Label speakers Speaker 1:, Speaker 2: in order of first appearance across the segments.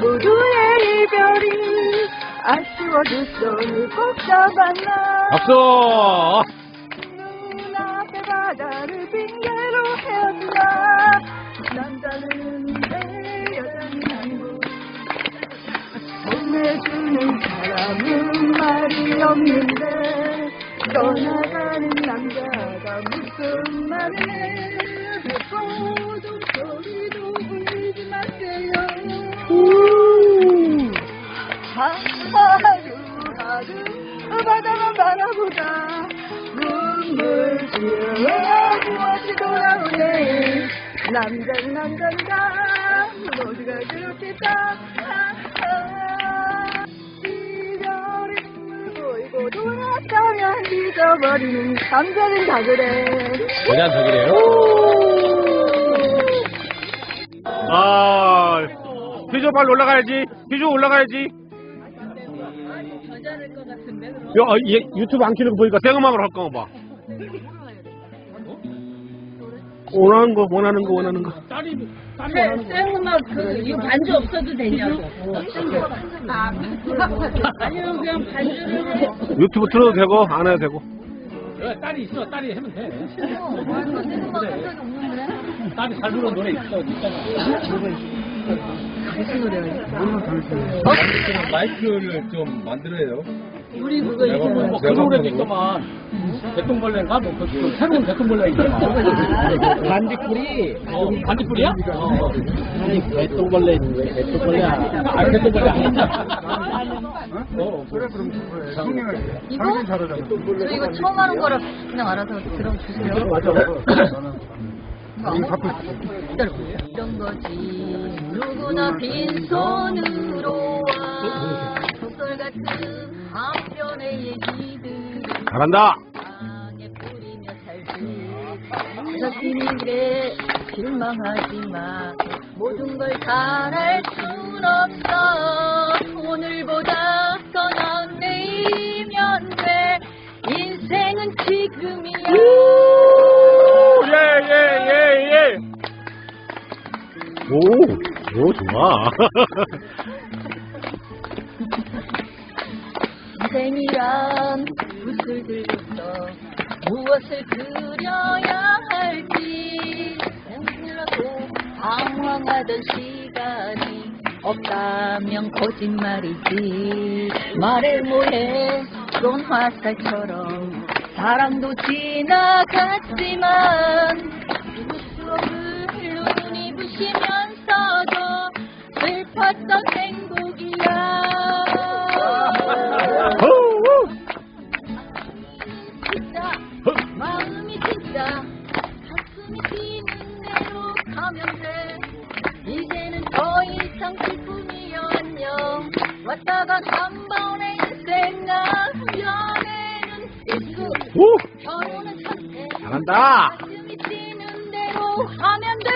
Speaker 1: 모두의 이별이 아쉬워도 손을 꼭 잡았나
Speaker 2: 박수!
Speaker 1: 바라보다 눈물 지어 무엇이 돌아오네 남자는 남자인가 모두가 그렇겠다 이별의 눈물 보이고 돌아가면 잊어버리는 남자는 다 그래
Speaker 2: 그냥 저기래요? 아, 휘조 빨리 올라가야지. 휘조 올라가야지. 야, 아, 얘 유튜브 안 키는 거 보니까 생음악으로 할 건가 봐. 원하는 거, 원하는 거, 원하는 거.
Speaker 3: 생음악 그 이거 반주 없어도 되냐고. 아니면 그냥 반주를 해.
Speaker 2: 유튜브 틀어도 되고, 안 해도 되고.
Speaker 4: 딸이 있어, 딸이 하면 돼. 그래. 딸이 잘 부르는 노래 있어, 있잖아. 무슨 노래요? 마이크를 좀 만들어요.
Speaker 3: 우리 그거 있잖아.
Speaker 4: 뭐 그런 노래도 있더만. 대통벌레인가? 뭐, 그, 그 새로운 대통벌레 있잖아. 반딧불이? 어, 반딧불이야? 어. 아니, 왜 대통벌레야? 아, 대통벌레 아니야? 어, 그래, 그럼
Speaker 5: 이거? 저 이거 처음 하는 거라 그냥 알아서 들어주세요.
Speaker 4: 맞아.
Speaker 5: 이런 거지. 누구나 빈손으로 와. 소설 같은 그래 실망하지 마. 모든 걸 잘할 순 없어. 오늘보다 더 나은 내일이면 돼. 인생은 지금이야.
Speaker 2: 예, 예, 예, 예. 오, 오, 좋아.
Speaker 5: 인생이란 붓을 들고서 무엇을 그려야 할지 생각하고 방황하던 시간이 없다면 거짓말이지. 말해 뭐해 그런 화살처럼 사랑도 지나갔지만 추억을 눈이 부시면서도 슬펐던 행복 왔다가 한 번의 인생아 연애는 필수
Speaker 2: 오,
Speaker 5: 결혼은
Speaker 2: 잘한다.
Speaker 5: 가슴이 뛰는 대로 하면 돼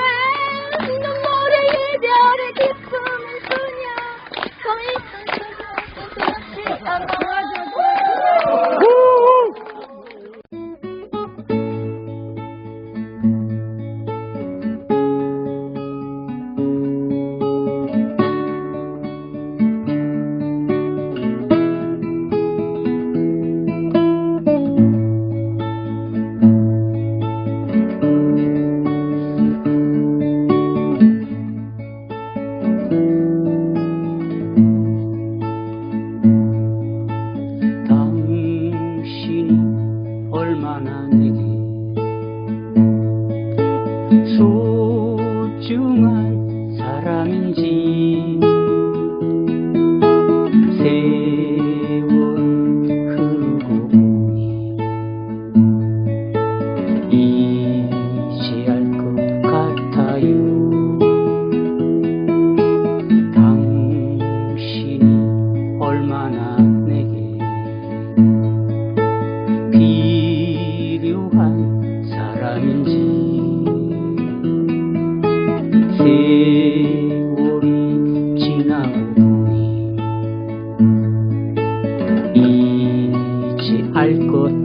Speaker 5: 필요한 사람인지. 세월이 지나고 보니 이제
Speaker 6: 알것